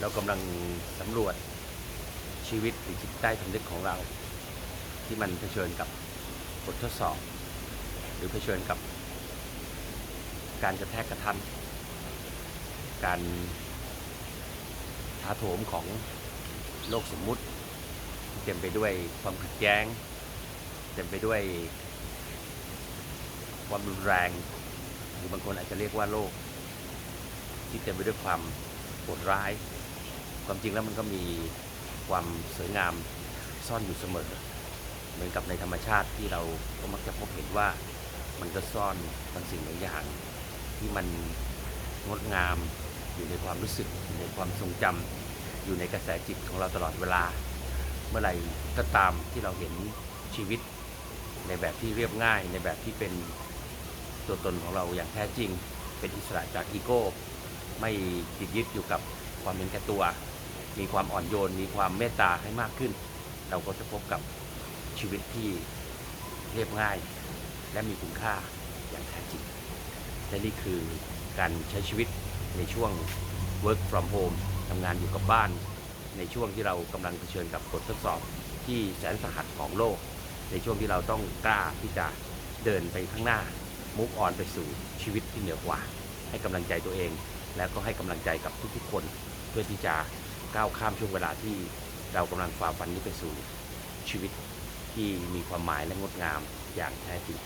เรากำลังสำรวจชีวิตหรือจิตใต้สำนึกของเรา ที่มันเผชิญกับบททดสอบ หรือเผชิญกับ การกระแทกกระทันการท้าโถมของโลกสมมุติเต็มไปด้วยความขัดแย้ง เต็มไปด้วยความรุนแรง หรือบางคนอาจจะเรียกว่าโลก ที่เต็มไปด้วยความโหดร้าย ความจริงแล้วมันก็มีความสวยงามซ่อนอยู่เสมอ เหมือนกับในธรรมชาติที่เราก็มักจะพบเห็นว่ามันก็ซ่อนบางสิ่งบางอย่างที่มันงดงามอยู่ในความรู้สึกอยู่ในความทรงจำอยู่ในกระแสจิตของเราตลอดเวลา เมื่อไหร่ก็ตามที่เราเห็นชีวิต ในแบบที่เรียบง่าย ในแบบที่เป็นตัวตนของเราอย่างแท้จริง เป็นอิสระจากอีโก้ ไม่ติดยึดอยู่กับความเป็นแก่ตัว มีความอ่อนโยน มีความเมตตาให้มากขึ้น เราก็จะพบกับชีวิตที่เรียบง่าย และมีคุณค่าอย่างแท้จริง และนี่คือการใช้ชีวิตในช่วง work from home ทำงานอยู่กับบ้าน ในช่วงที่เรากำลังเผชิญกับบททดสอบที่แสนสาหัสของโลก ในช่วงที่เราต้องกล้าที่จะเดินไปข้างหน้ามุกออนไปสู่ชีวิตที่เหนือกว่า ให้กำลังใจตัวเอง แล้วก็ให้กำลังใจกับทุกๆคน เพื่อที่จะ ก้าวข้ามช่วงเวลาที่เรากำลังฝ่าฟันนี้ไปสู่ชีวิตที่มีความหมายและงดงามอย่างแท้จริง